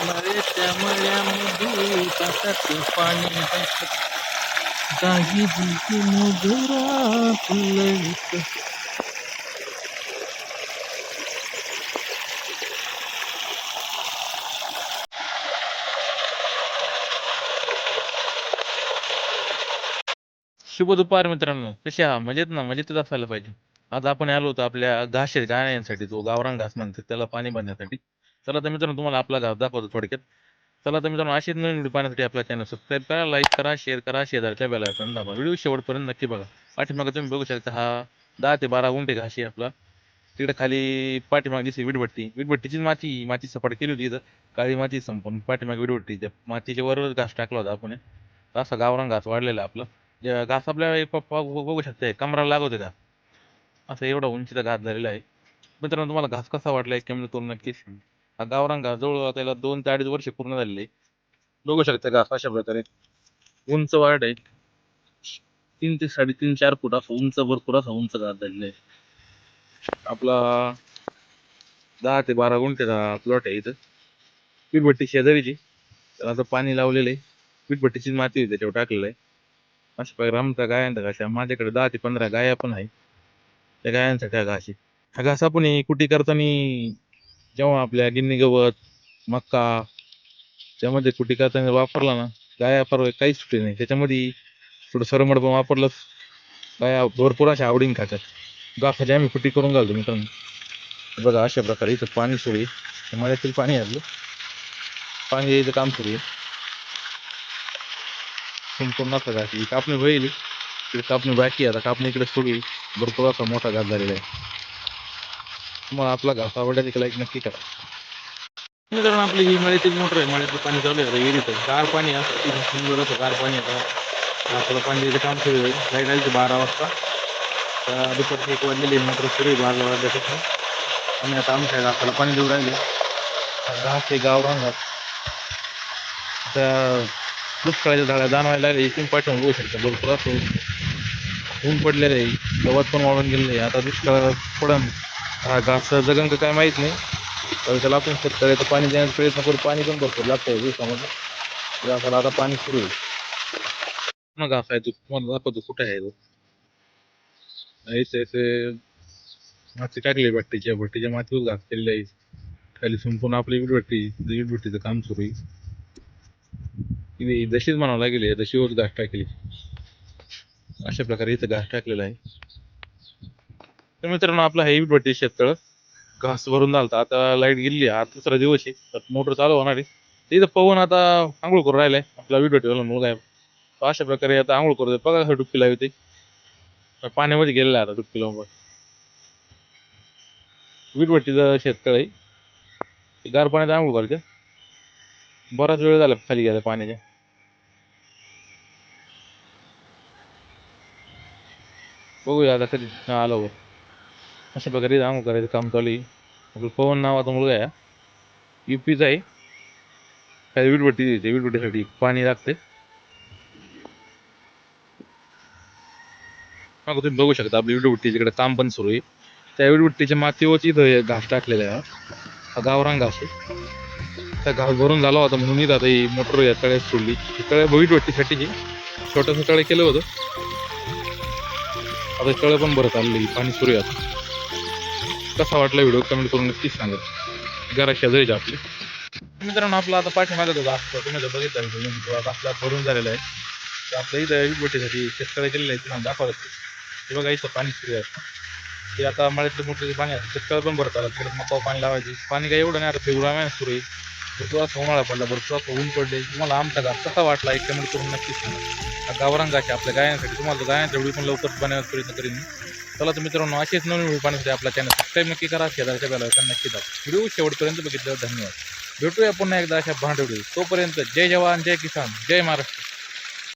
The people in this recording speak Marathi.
मळ्याच्या मळ्यामध्ये तासाचं पाणी जागी काही दिवशी फुलवित. शुभ दुपार मित्रांनो. कसे आहात? मजेत ना? मजेतच असायला पाहिजे. आज आपण आलो होतो आपल्या घाशे गाण्यासाठी जो गावरान घास म्हणतात त्याला पाणी बांधण्यासाठी चला तर मित्रांनो तुम्हाला आपला घास दाखवतो थोडक्यात. चला तर मित्रांनो अशीच नवीन व्हिडिओ पाहण्यासाठी आपला चॅनल सबस्क्राईब करा लाईक करा शेअर करा शेजारच्या बेल आयकॉन दाबा. व्हिडिओ शेवटपर्यंत नक्की बघा. पाठीमागे तुम्ही बघू शकता हा दहा ते बारा उंटे घास आहे आपला. तिकडे खाली पाठीमागे दिसते विटभट्टी. वीटभट्टीचीच माती माती सपाट केली होती इथं. काळी माती संपून पाठीमागे विटभट्टी. त्या मातीच्या वरच घास टाकला होता आपण. असा गावरान घास वाढलेला आपलं. घास आपल्या पप्पा बघू शकते कमराला लागत होते का? असं एवढा उंचीचा घास झालेला आहे. मित्रांनो तुम्हाला घास कसा वाटला एक कमेंट करून नक्कीच गावरान घास जवळ त्याला दोन ते अडीच वर्ष पूर्ण झालेले बघू शकता घास अशा प्रकारे उंच वाढ आहे. तीन ते साडेतीन चार फूट असं उंच भरपूर असा उंच घास झालेला आहे. आपला दहा ते बारा गुंठ्याचा प्लॉट आहे इथं. पीठभट्टी शेजारीची त्याला आता पाणी लावलेलं आहे. पीठभट्टीची माती होती त्याच्यावर टाकलेलं आहे. अशा प्रकारे आमचा गायांचा घास आहे. माझ्याकडे दहा ते पंधरा गाया पण आहे. त्या गायांसाठी हा घास आहे. हा घास आपण हे कुटी करताना जेव्हा आपल्या गिन्नी गवत मक्का त्यामध्ये कुटी करताना वापरला ना गाया फार काहीच सुटे नाही. त्याच्यामध्ये थोडं सरमड पण वापरलं गाया भरपूर अशा आवडीने खातात. गाखाची आम्ही कुटी करून घालतो मित्रांनो. बघा अशा प्रकारे इथं पाणी सुरू आहे. हे मळ्यातील पाणी आलं पाणी यायचं काम सुरू आहे. संपूर्ण असं घास ही कापणी होईल. इकडे कापणी बाकी आता कापणी इकडे सुरू भरपूर असा मोठा घास झालेला आहे. मग आपला घास आवडला तिकडे एक नक्की करा. मित्रांनो आपली ही मळ्यातील मोटर आहे मळ्यातलं पाणी चालू आहे आता विहिरीत गार पाणी असं सुंदर असं गार पाणी येतं आपलं पाणी काम सुरू आहे. लाइट आली बारा वाजता. तर दुपारची एक वाजलेली मोटर सुरू आहे बारा वाजल्यापासून. आणि आता आमच्या घासाला पाणी देऊ राहिले. घास हे गाव घास त्या दुष्काळाच्या झाडा जाणवायला लागले इथून पाठवून होऊ शकतं. भरपूर असं ऊन पडलेलं आहे. गवत पण वाळून गेलेलं आहे. आता दुष्काळ पडन. हा घास जगन काय माहीत नाही. तर त्याला आपण शेतकऱ्याचं पाणी देण्याचा प्रयत्न करू. पाणी पण भरपूर लागतं आहे दिवसामध्ये घासाला आता पाणी सुरू आहे. मग घास आहे तू तुम्हाला दाखवतो कुठे आहे तो. ऐसे माती टाकली भट्टीच्या भट्टीच्या मातीवर घास केलेली आहे. खाली संपूर्ण आपली वीटभट्टी वीटभट्टीचं काम सुरू आहे. जशीच म्हणावं लागेल दशीवर घास टाकली. अशा प्रकारे इथं घास टाकलेला आहे. तर मित्रांनो आपलं हे वीटभट्टी शेततळ. घास भरून झालता आता लाइट गेली आता दुसरा दिवस आहे तर मोटर चालू होणार आहे. तिथं इथं पवन आता आंघोळ करून राहिलाय आपला वीटभट्टीवाला मुलगा आहे. अशा प्रकारे आता आंघोळ करतोय. बघा कसं डुबकी लावी ते पाण्यामध्ये गेलेला आहे आता डुबकी लावून वीटभट्टीचं शेततळ आहे. ते गार पाण्यात आंघोळ करते. बराच वेळ झाला खाली गेला पाण्याच्या. बघूया आता कधी आलो हो. अशा प्रकारे आंघोळ करायचं काम चालू आहे. आपलं पवन नावाचा मुलगा आहे. यू पीचा आहे. काय वीटभट्टी द्यायची वीटभट्टीसाठी पाणी लागते मग तुम्ही बघू शकता आपली वीटभट्टी इकडे काम पण सुरू आहे. त्या वीटभट्टीच्या मातीवरच इथं घास टाकलेला आहे. हा. गावरान घास आहे. त्या घास भरून झाला होता म्हणून इथं आता ही मोटर या तळ्यात सोडली. ही तळ्या वीटभट्टीसाठी छोटंसं तळे केलं होतं. आता तळं पण भरत आलेली पाणी सुरू आहे आता. कसा वाटला व्हिडिओ कमेंट करून नक्कीच सांगा. घरा शेजारीचे आपले. मित्रांनो आपला आता पाठीमागत होता असतो तुम्ही जर बघितला व्हिडिओ आता आपला भरून झालेला आहे तर आपल्या इथं वीटभट्टीसाठी शेतकऱ्या केलेलं आहे तुम्हाला दाखवत ते बघा इथं पाणी सुरू आहे. ते आता मळ्यातलं मोठं पाणी आहे शेतकऱ्या पण भरत आला परत मका पाणी लावायचे. पाणी काही एवढं नाही आता फेब्रुवारी महिन्यात सुरू आहे. भरपूर असं उन्हाळा पडला भरपूर असं ऊन पडले. तुम्हाला आमचा घास कसा वाटला एक कमेंट करून नक्कीच सांगा. हा आपल्या गायांसाठी तुम्हाला तर गायांच्या पण लवकर बनवण्याचा प्रयत्न करीन चला तर मित्रांनो असेच नवीन व्हिडिओ पाहण्यासाठी आपला चॅनल सबस्क्राईब नक्की करा शेजारच्या बेला नक्की दाब. व्हिडिओ शेवटपर्यंत बघितल्यावर धन्यवाद. भेटूया पुन्हा एकदा अशा भांड तोपर्यंत जय जवान जय किसान जय महाराष्ट्र.